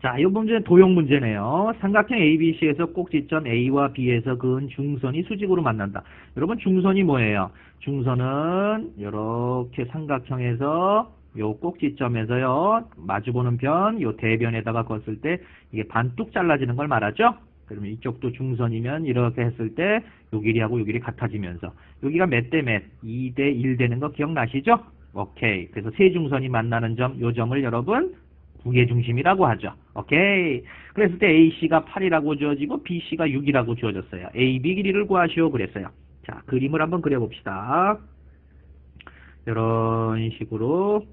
자, 이 문제는 도형 문제네요. 삼각형 ABC에서 꼭지점 A와 B에서 그은 중선이 수직으로 만난다. 여러분 중선이 뭐예요? 중선은 이렇게 삼각형에서 요 꼭지점에서요 마주보는 변, 요 대변에다가 걷을 때 이게 반뚝 잘라지는 걸 말하죠. 그러면 이쪽도 중선이면 이렇게 했을 때 요 길이하고 요 길이 같아지면서 여기가 몇 대 몇? 2 대 1 되는 거 기억나시죠? 오케이. 그래서 세 중선이 만나는 점, 요 점을 여러분 무게중심이라고 하죠. 오케이. 그랬을 때 AC가 8이라고 주어지고 BC가 6이라고 주어졌어요. AB 길이를 구하시오 그랬어요. 자, 그림을 한번 그려봅시다. 이런 식으로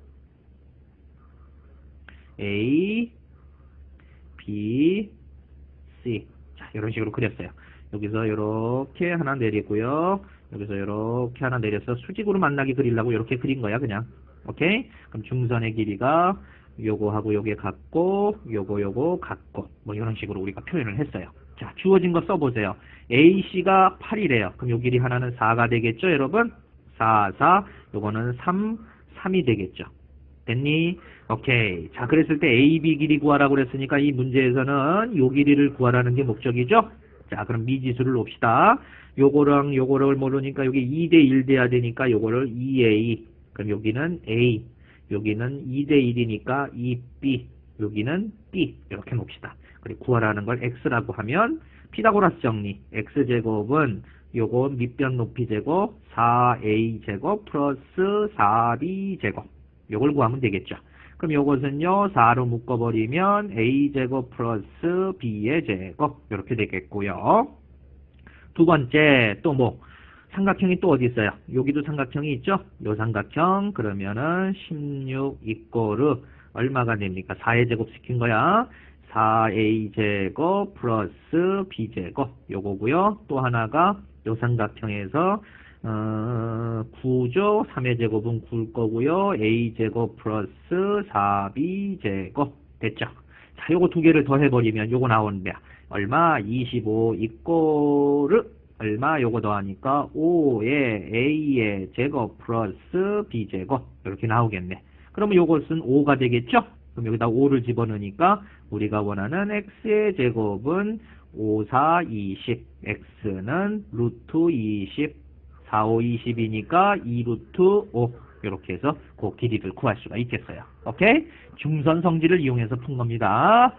A, B, C 자, 이런 식으로 그렸어요. 여기서 이렇게 하나 내리고요. 여기서 이렇게 하나 내려서 수직으로 만나게 그리려고 이렇게 그린 거야, 그냥. 오케이? 그럼 중선의 길이가 요거하고 요게 같고, 요거 요거 같고, 뭐 이런 식으로 우리가 표현을 했어요. 자, 주어진 거 써보세요. AC가 8이래요. 그럼 요 길이 하나는 4가 되겠죠, 여러분? 4, 4, 요거는 3, 3이 되겠죠. 됐니? 오케이. 자, 그랬을 때 AB 길이 구하라고 그랬으니까 이 문제에서는 요 길이를 구하라는 게 목적이죠? 자, 그럼 미지수를 놓읍시다. 요거랑 요거를 모르니까 여기 2대 1 돼야 되니까 요거를 2A. 그럼 여기는 A. 여기는 2대1이니까 2B. 여기는 B. 이렇게 놓읍시다. 그리고 구하라는 걸 X라고 하면 피타고라스 정리. X제곱은 요거 밑변 높이 제곱 4a제곱 플러스 4b제곱 요걸 구하면 되겠죠. 그럼 요것은요 4로 묶어버리면 a제곱 플러스 b의 제곱 이렇게 되겠고요. 두 번째 또 뭐 삼각형이 또 어디 있어요? 여기도 삼각형이 있죠? 요 삼각형 그러면은 16 이꼬르 얼마가 됩니까? 4의 제곱 시킨 거야. 4a제곱 플러스 b제곱 요거고요. 또 하나가 요 삼각형에서 어, 9죠. 3의 제곱은 9일 거고요. a제곱 플러스 4b제곱 됐죠. 자, 요거 두 개를 더해버리면 요거 나오는데 얼마? 25 이꼬르 얼마? 요거 더하니까 5의 a의 제곱 플러스 b제곱 이렇게 나오겠네. 그러면 요것은 5가 되겠죠? 그럼 여기다 5를 집어넣으니까 우리가 원하는 x의 제곱은 5, 4, 20. x는 루트 20. 4, 5, 20이니까 2 루트 5. 이렇게 해서 그 길이를 구할 수가 있겠어요. 오케이? 중선 성질을 이용해서 푼 겁니다.